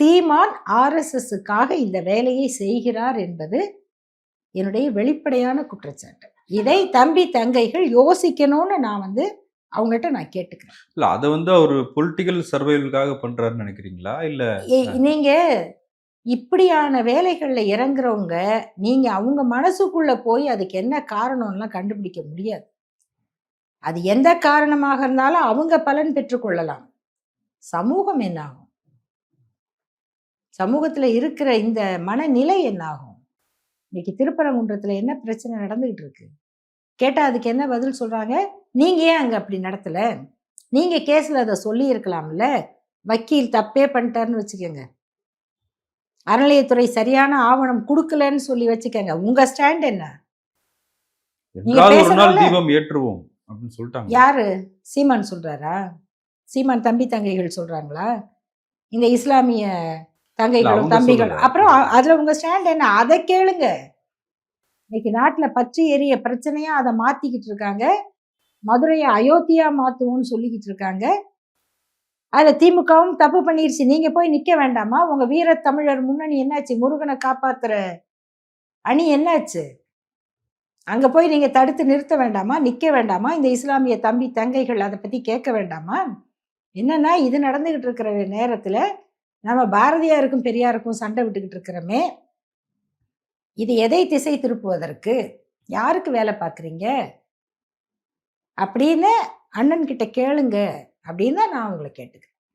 சீமான் ஆர்எஸ்எஸ்ஸுக்காக இந்த வேலையை செய்கிறார் என்பது என்னுடைய வெளிப்படையான குற்றச்சாட்டு. இதை தம்பி தங்கைகள் யோசிக்கணும்னு நான் வந்து அவங்ககிட்ட நான் கேட்டுக்கிறேன். இல்ல அதை வந்து அவர் பொலிட்டிக்கல் சர்வைவலுக்காக பண்றாருன்னு நினைக்கிறீங்களா? இல்ல ஏய், நீங்க இப்படியான வேலைகள்ல இறங்குறவங்க நீங்க அவங்க மனசுக்குள்ள போய் அதுக்கு என்ன காரணம்லாம் கண்டுபிடிக்க முடியாது. அது எந்த காரணமாக இருந்தாலும் அவங்க பலன் பெற்றுக்கொள்ளலாம் சமூகம் என்ன ஆகும்? சமூகத்துல இருக்கிற இந்த மனநிலை என்ன ஆகும் இன்னைக்கு திருப்பரங்குன்றத்துல என்ன பிரச்சனை நடந்துகிட்டு இருக்கு கேட்டா அதுக்கு என்ன பதில் சொல்றாங்க? நீங்க ஏன் அங்க அப்படி நடத்தல? நீங்க கேஸ்ல அதை சொல்லி இருக்கலாம்ல வக்கீல் தப்பே பண்ணிட்டாருன்னு வச்சுக்கோங்க. அறநிலையத்துறை சரியான ஆவணம் கொடுக்கலன்னு சொல்லி வச்சுக்கோங்க. உங்க ஸ்டாண்ட் என்ன? தீபம் ஏற்றுவோம் அப்படின்னு சொல்லிட்டாங்க. யாரு? சீமான் சொல்றாரா? சீமான் தம்பி தங்கைகள் சொல்றாங்களா? இந்த இஸ்லாமிய தங்கைகளும் அவங்க தம்பிகள் சொல்லல. அப்புறம் அதுல உங்க ஸ்டாண்ட் என்ன? அதை கேளுங்க. இன்னைக்கு நாட்டுல பற்றி எரிய பிரச்சனையா அதை மாத்திக்கிட்டு இருக்காங்க. மதுரையை அயோத்தியா மாத்துவோம்னு சொல்லிக்கிட்டு இருக்காங்க. அதுல திமுகவும் தப்பு பண்ணிருச்சு. நீங்க போய் நிக்க வேண்டாமா? உங்க வீர தமிழர் முன்னணி என்னாச்சு? முருகனை காப்பாத்துற அணி என்னாச்சு? அங்க போய் நீங்க தடுத்து நிறுத்த வேண்டாமா? நிக்க வேண்டாமா? இந்த இஸ்லாமிய தம்பி தங்கைகள் அதை பத்தி கேட்க வேண்டாமா? என்னன்னா இது நடந்துகிட்டு இருக்கிற நேரத்துல நம்ம பாரதியாருக்கும் பெரியாருக்கும் சண்டை விட்டுக்கிட்டு இருக்கிறோமே இது எதை திசை திருப்புவதற்கு? யாருக்கு வேலை பார்க்குறீங்க? அப்படின்னு அண்ணன் கிட்ட கேளுங்க அப்படின்னு தான் நான் உங்களை கேட்டுக்கிறேன்.